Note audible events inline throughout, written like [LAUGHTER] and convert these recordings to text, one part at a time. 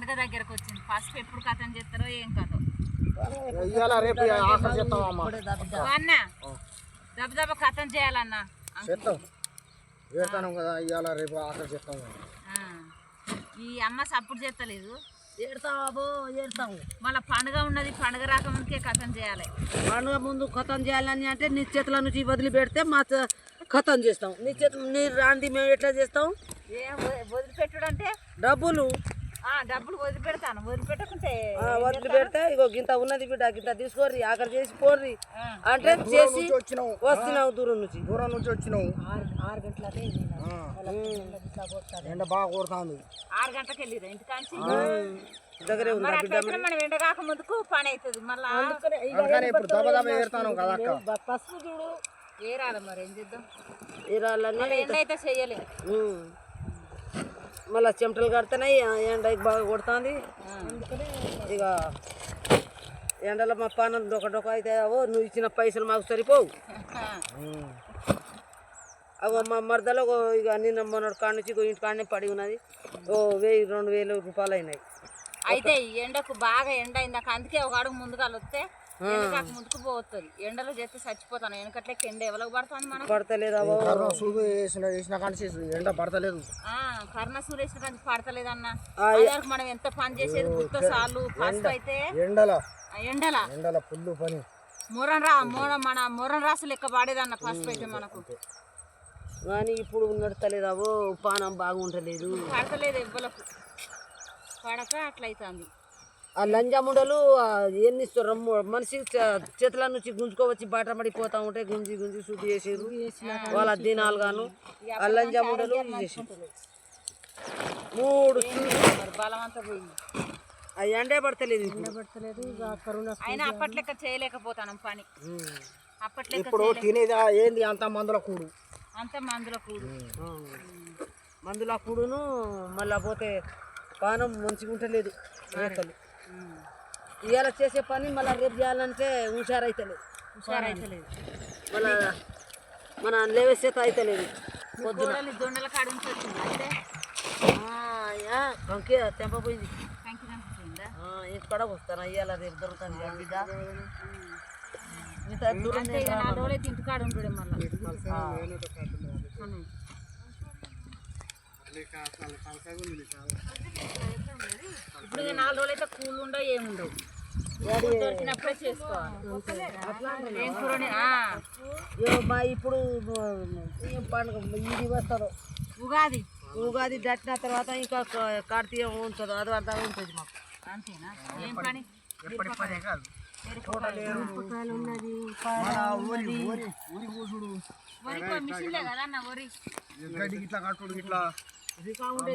పండుగ దగ్గరకు వచ్చింది. ఫస్ట్ ఎప్పుడు కథం చేస్తారో ఏం కథ? ఇవాళ రేపు ఆఖరి చేస్తాం అమ్మ అన్న దెబ్బ దెబ్బ కథం చేయాలన్న. చేస్తాం. వేస్తాను కదా ఇవాళ రేపు ఆఖరి చేస్తాం ఆ. ఈ అమ్మ సపోర్ట్ చేస్తలేదు. ఏడతావు మళ్ళీ పండుగ ఉన్నది పండుగ రాకముందుకే కథం చేయాలి. పండుగ ముందు ఖతం చేయాలని అంటే నీ చేతుల నుంచి వదిలి పెడితే మా ఖతం చేస్తాం. నీ చేతులు నీ రాంది మేము ఎట్లా చేస్తాం? వదిలిపెట్టుడు అంటే డబ్బులు. డబ్బులు వదిలిపెడతాను. వదిలిపెట్టకుంటే ఆ, వదిలి పెడితే ఇగో గింత ఉన్నది బిడ్డ గింత తీసుకోర్రి ఆఖరి చేసి పోర్రి. అంటే చేసి వస్తున్నావు దూరం నుంచి. దూరం నుంచి వచ్చినావు. ఆరు గంటలకే ఆ. ఎండ బాగా కొడుతుంది. ఆరు గంటలకు వెళ్ళిరా ఇంటికాంచి? దగ్గరే మనం ఎండ పని అవుతుంది మళ్ళా అందుకని ఇప్పుడు దెబ్బ దెబ్బ ఏరుతాను కదా అక్క. పసుపు చూడు. ఏ రాదు మరి ఏం చేద్దాం? మళ్ళీ ఎండ అయితే చెయ్యలేం. ఉమ్. మళ్ళా చెమటలు కడుతున్నాయి ఆ ఎండ బాగా కొడుతుంది. ఇక ఎండలో మా పానం డొక డొక అయితే అవో నువ్వు ఇచ్చిన పైసలు మాకు సరిపోవు. [LAUGHS] అగో మా మరదలో ఇక నిన్న మొన్నటి కాడ నుంచి ఇంటి కాడనే పడి ఉన్నది. ఓ వెయ్యి రెండు వేలు రూపాయలు అయినాయి. అయితే ఈ ఎండకు బాగా ఎండ అయిందాక అందుకే ఒక అడుగు ముందుగా వస్తే ఎండకాక ముందుకు పోతుంది. ఎండలో చేస్తే చచ్చిపోతాను. వెనకట్లకి ఎండ ఎవరికి పడుతుంది మనం పడతలేదావో కరోనా సూదు వేసిన వేసిన కానీ ఎండ పడతలేదు. ఆ, కరుణ సురేష్ కానీ పడతలేదన్న. ఆ, వరకు మనం ఎంత పని చేసేది గుర్తు సార్లు? ఫస్ట్ అయితే ఎండల. ఎండల. ఎండల పుల్లు పని. మొరం రా మొర మన మొరం రాసు లెక్క పాడేదన్న ఫస్ట్ అయితే మనకు. కానీ ఇప్పుడు నడతలేదావో పానం బాగుంటలేదు. పడతలేదు ఎవ్వలకు. పడక అట్లయితుంది. ఆ లంజాముండలు ఎన్ని ఇస్తారు? మనిషి చేతుల నుంచి గుంజుకోవచ్చి బాట పడిపోతా ఉంటే గుంజి గుంజి శుద్ధి చేసారు వాళ్ళ దినాలు గాను ఆ లంజాముండలు మూడు ఆ ఎండే పడతలేదు. అయినా అప్పట్లెక్క చేయలేకపోతాను పని. ఇప్పుడు తినేది? ఏంది? అంత మందుల కూడు. అంత మందులో కూడు. మందులు అప్పుడును మళ్ళీ పోతే పానం మంచిగా ఉంటలేదు రేఖలు ఇవాళ చేసే పని మళ్ళీ రేపు చేయాలంటే హుషారైతలేదు. హుషారైతలేదు. మళ్ళా మన లేవేసేత అయితలేదు. కూరలు దొండల కాడ నుంచి వచ్చింది అయితే కంకి తెంపపోయింది ఇక్కడ వస్తాను ఇవాళ రేపు దొరుకుతుంది కదా బిడ్డ. ఇంత దూరం ఇంటికాడ ఉంటుడే మళ్ళీ. ఇప్పుడు ఇక నాలుగు రోజులు అయితే కూల్ ఉండవు ఏముండవు దొరికినప్పుడే చేసుకోవాలి. ఏం కూరని ఆ, ఏ మా ఇప్పుడు పండుగ ఇది వస్తుందో ఉగాది. ఉగాది దాటిన తర్వాత ఇంకా క- కార్తీకం ఉంటుంది అది అర్థం ఉంటుంది మాకు. అంతేనా? ఏం పని? ఎప్పటి కాదు. ఇట్లా కట్టుడు ఇట్లా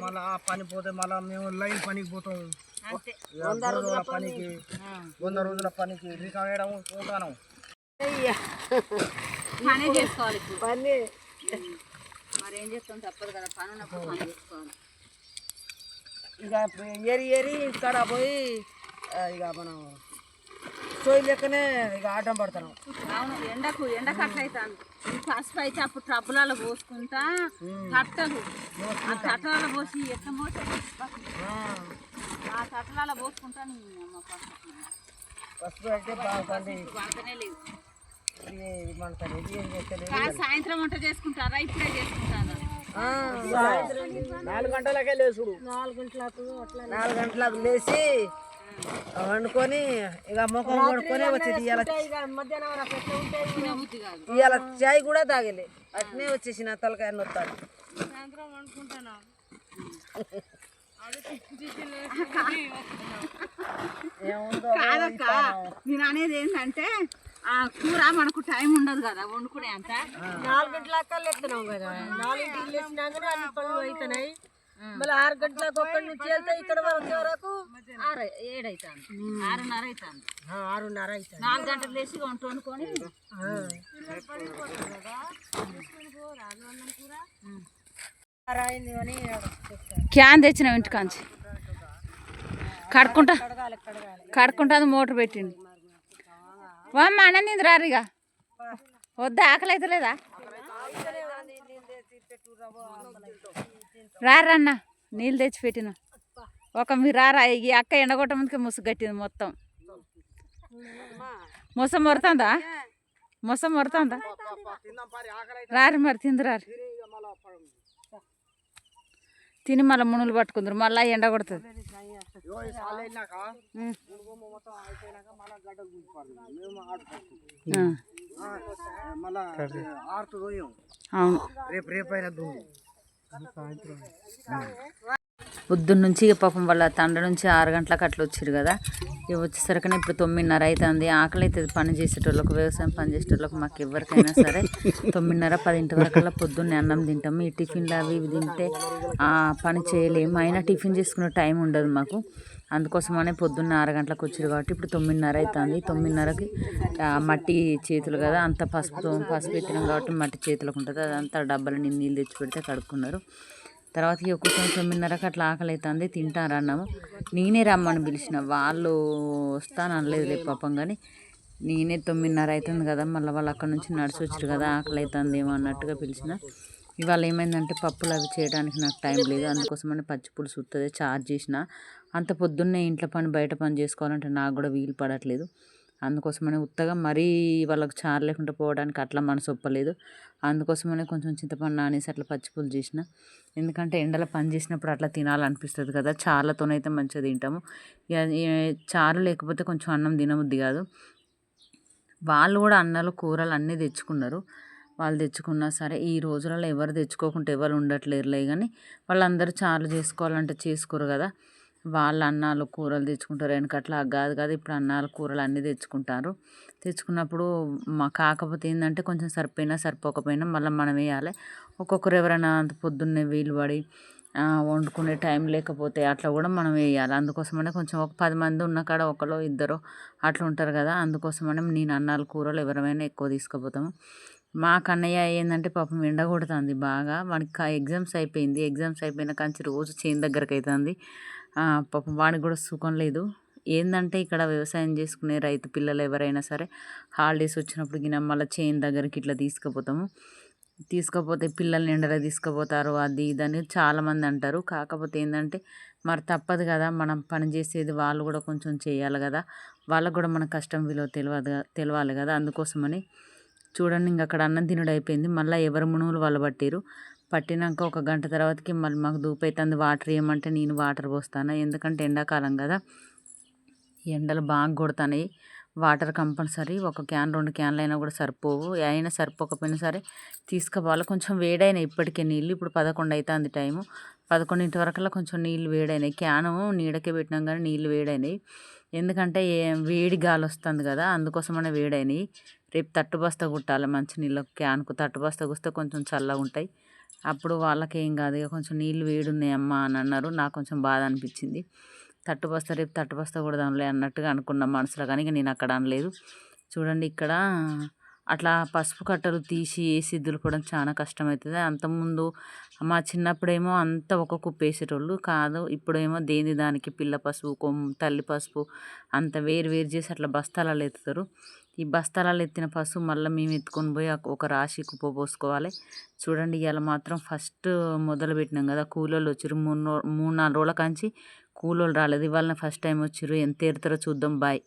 మళ్ళా పని పోతే మళ్ళా మేము లైన్ పనికి పోతాం. అంతే వంద రోజుల పనికి వంద రోజుల పనికి రికా వేయడం పోతాను పనే చేసుకోవాలి పని. మరి ఏం చేస్తాం? తప్పదు కదా. పని ఉన్నప్పుడు పని చేసుకోవాలి. ఇక ఏరి ఏరి ఇక్కడ పోయి ఇక మనం సోయి లెక్కనే ఇక ఆటం పడతాం. అవును ఎండకు ఎండకు అట్లా అవుతుంది ఈ పసుపు అయితే అప్పుడు ట్రబ్బులలో పోసుకుంటా తట్టలు. ఆ తట్టలలో పోసి ఎట్లా పోసి ఆ తట్టలలో పసుపు ఇది ఏం సాయంత్రం వంట చేసుకుంటారా? ఇప్పుడే చేసుకుంటారా? నాలుగు గంటలకే లేచుడు. నాలుగు గంటలకు లేచి. వండుకొని ఇక ముఖం కొడుకొని వచ్చేది ఇవాళ ఇవాళ చాయ్ కూడా తాగలే. అట్నే వచ్చేసిన తలకాయ నొత్తాడు ఏముందో [LAUGHS] కాదక్క. నేను అనేది ఏంటంటే ఆ కూర మనకు టైం ఉండదు కదా వండుకునే అంత. నాలుగు గంటల అక్కలు ఎత్తున్నాం కదా. నాలుగింటికి లేచినాకనే అన్ని పనులు అవుతున్నాయి మళ్ళీ ఆరు గంటలకు ఒక్కడి నుంచి వెళ్తే ఇక్కడ వచ్చే వరకు ఆరు ఏడైతుంది. ఆరున్నర అవుతుంది ఆరున్నర అవుతుంది నాలుగు గంటలు లేచి వంట వండుకొని క్యాన్ తెచ్చిన ఇంటికాంచి. కడుక్కుంటా. కడుక్కుంటుంది మోటార్ పెట్టిండు. వామ్మ అన్న నింది రారిగా వద్దా ఆకలి అయితే లేదా? రారన్న నీళ్ళు తెచ్చి పెట్టిన. ఒక మీరు రారా ఈ అక్క ఎండగొట్ట ముందుకే ముసుగు కట్టింది మొత్తం. మొసం మొరుతుందా? మొసం మొరుతుందా? రారి మరి తిందురారు తిని తిని మళ్ళీ మునులు పట్టుకుందరు మళ్ళీ ఎండ కొడుతుంది. అవును. రేపు రేపు అయినా పొద్దున్న నుంచి ఇక పాపం వాళ్ళ తండ్రి నుంచి ఆరు గంటలకు అట్లా వచ్చారు కదా. ఇక వచ్చేసరికి ఇప్పుడు తొమ్మిదిన్నర అవుతుంది ఆకలి అవుతుంది పని చేసేటోళ్ళకు వ్యవసాయం పని చేసేటోళ్ళకు మాకు ఎవరికైనా సరే. తొమ్మిదిన్నర పదింటి వరకల్లా పొద్దున్నే అన్నం తింటాము ఈ టిఫిన్లు అవి ఇవి తింటే ఆ పని చేయలేము అయినా టిఫిన్ చేసుకునే టైం ఉండదు మాకు. అందుకోసమనే పొద్దున్న ఆరు గంటలకు వచ్చారు కాబట్టి ఇప్పుడు తొమ్మిదిన్నర అవుతుంది తొమ్మిదిన్నరకి మట్టి చేతులు కదా. అంత పసుపు పసుపు ఎత్తినాం కాబట్టి మట్టి చేతులకు ఉంటుంది. అదంతా డబ్బాలు నీళ్ళు తెచ్చి పెడితే కడుక్కున్నారు. తర్వాత ఇక కొంచెం తొమ్మిదిన్నరకు అట్లా ఆకలి అవుతుంది తింటారు అన్నాము. నేనే రమ్మని పిలిచిన. వాళ్ళు వస్తాను అనలేదు పాపం కానీ నేనే తొమ్మిదిన్నర అవుతుంది కదా మళ్ళీ వాళ్ళు అక్కడ నుంచి నడిచి వచ్చారు కదా ఆకలి అవుతుంది ఏమో అన్నట్టుగా పిలిచిన. ఇవాళ ఏమైందంటే పప్పులు అవి చేయడానికి నాకు టైం లేదు అందుకోసమని పచ్చి పులుసు ఉత్తదే చార్జ్ చేసిన. అంత పొద్దున్నే ఇంట్లో పని బయట పని చేసుకోవాలంటే నాకు కూడా వీలు పడట్లేదు. అందుకోసమని ఉత్తగా మరీ వాళ్ళకి చారు లేకుండా పోవడానికి అట్లా మనసు ఒప్పలేదు. అందుకోసమనే కొంచెం చింతపండు నానేసి అట్లా పచ్చిపులు చేసిన. ఎందుకంటే ఎండలో పని చేసినప్పుడు అట్లా తినాలనిపిస్తుంది కదా చార్లతోనైతే మంచిగా తింటాము. చారు లేకపోతే కొంచెం అన్నం తినబుద్ది కాదు. వాళ్ళు కూడా అన్నాలు కూరలు అన్నీ తెచ్చుకున్నారు. వాళ్ళు తెచ్చుకున్నా సరే ఈ రోజులలో ఎవరు తెచ్చుకోకుండా ఎవరు ఉండట్లేరులే కానీ వాళ్ళందరూ చారు చేసుకోవాలంటే చేసుకోరు కదా. వాళ్ళ అన్నాలు కూరలు తెచ్చుకుంటారు. వెనకట్లా కాదు కదా ఇప్పుడు అన్నాలు కూరలు అన్నీ తెచ్చుకుంటారు. తెచ్చుకున్నప్పుడు మా కాకపోతే ఏంటంటే కొంచెం సరిపోయినా సరిపోకపోయినా మళ్ళీ మనం వేయాలి. ఒక్కొక్కరు ఎవరైనా అంత పొద్దున్నే వీలు పడి వండుకునే టైం లేకపోతే అట్లా కూడా మనం వేయాలి. అందుకోసమనే కొంచెం ఒక పది మంది ఉన్న కాడ ఒకరు ఇద్దరు అట్లా ఉంటారు కదా. అందుకోసమనే నేను అన్నాలు కూరలు ఎవరైనా ఎక్కువ తీసుకుపోతాము. మా కన్నయ్య ఏంటంటే పాపం ఎండ కొడుతుంది బాగా. వాడికి ఎగ్జామ్స్ అయిపోయింది. ఎగ్జామ్స్ అయిపోయిన కాంచి రోజు చేను దగ్గరకు అవుతుంది పాపం వాడికి కూడా సుఖం లేదు. ఏంటంటే ఇక్కడ వ్యవసాయం చేసుకునే రైతు పిల్లలు ఎవరైనా సరే హాలిడేస్ వచ్చినప్పుడు గిన మళ్ళీ చేను దగ్గరికి ఇట్లా తీసుకుపోతాము. తీసుకపోతే పిల్లల్ని ఎండలో తీసుకుపోతారు అది ఇది అని చాలామంది అంటారు. కాకపోతే ఏంటంటే మరి తప్పదు కదా మనం పని చేసేది వాళ్ళు కూడా కొంచెం చేయాలి కదా. వాళ్ళకు కూడా మన కష్టం విలువ తెలియదు తెలియాలి తెలవాలి కదా. అందుకోసమని చూడండి ఇంక అక్కడ అన్నం తినడం అయిపోయింది. మళ్ళీ ఎవరు మునుగులు వాళ్ళు పట్టిరు పట్టినాక ఒక గంట తర్వాతకి మళ్ళీ మాకు దూపైతుంది వాటర్ ఇవ్వమంటే నేను వాటర్ పోస్తాను? ఎందుకంటే ఎండాకాలం కదా. ఎండలు బాగా కొడుతున్నాయి. వాటర్ కంపల్సరీ ఒక క్యాన్ రెండు క్యాన్లు అయినా కూడా సరిపోవు. అయినా సరిపోకపోయినా సరే తీసుకుపోవాలి. కొంచెం వేడైన ఇప్పటికే నీళ్ళు. ఇప్పుడు పదకొండు అవుతుంది టైము. పదకొండింటి వరకల్లా కొంచెం నీళ్ళు వేడైనాయి. క్యాను నీడకే పెట్టినాం కానీ నీళ్ళు వేడైనాయి. ఎందుకంటే ఏ- వేడి గాలి వస్తుంది కదా అందుకోసమనే వేడైనాయి. రేపు తట్టు బస్తా కుట్టాలి మంచి నీళ్ళు క్యాన్కు తట్టు బస్తా కుస్తే కొంచెం చల్లగా ఉంటాయి అప్పుడు వాళ్ళకేం కాదు. ఇక కొంచెం నీళ్ళు వేడి ఉన్నాయి అమ్మా అని అన్నారు. నాకు కొంచెం బాధ అనిపించింది. తట్టు బస్తా రేపు తట్టు బస్తా కొడదాంలే అన్నట్టుగా అనుకున్న మనసులో కానీ ఇక నేను అక్కడ అనలేదు. చూడండి ఇక్కడ అట్లా పసుపు కట్టలు తీసి వేసి దులపడం చాలా కష్టమవుతుంది అంతకుముందు మా చిన్నప్పుడేమో అంత ఒక కుప్ప వేసేటోళ్ళు కాదు. ఇప్పుడేమో దేని దానికి పిల్ల పసుపు కొమ్ తల్లి పసుపు అంత వేరు వేరు చేసి అట్లా బస్తాలలో ఎత్తుతారు. ఈ బస్తాలలో ఎత్తిన పసుపు మళ్ళీ మేము ఎత్తుకొని పోయి ఒక రాశి కుప్ప పోసుకోవాలి. చూడండి ఇవాళ మాత్రం ఫస్ట్ మొదలు పెట్టినాం కదా కూలోళ్ళు వచ్చారు మూడు మూడు నాలుగు రోజుల కాంచి కూలోళ్ళు రాలేదు. ఇవాళ ఫస్ట్ టైం వచ్చారు ఎంత ఏరుతారో చూద్దాం. బాయ్.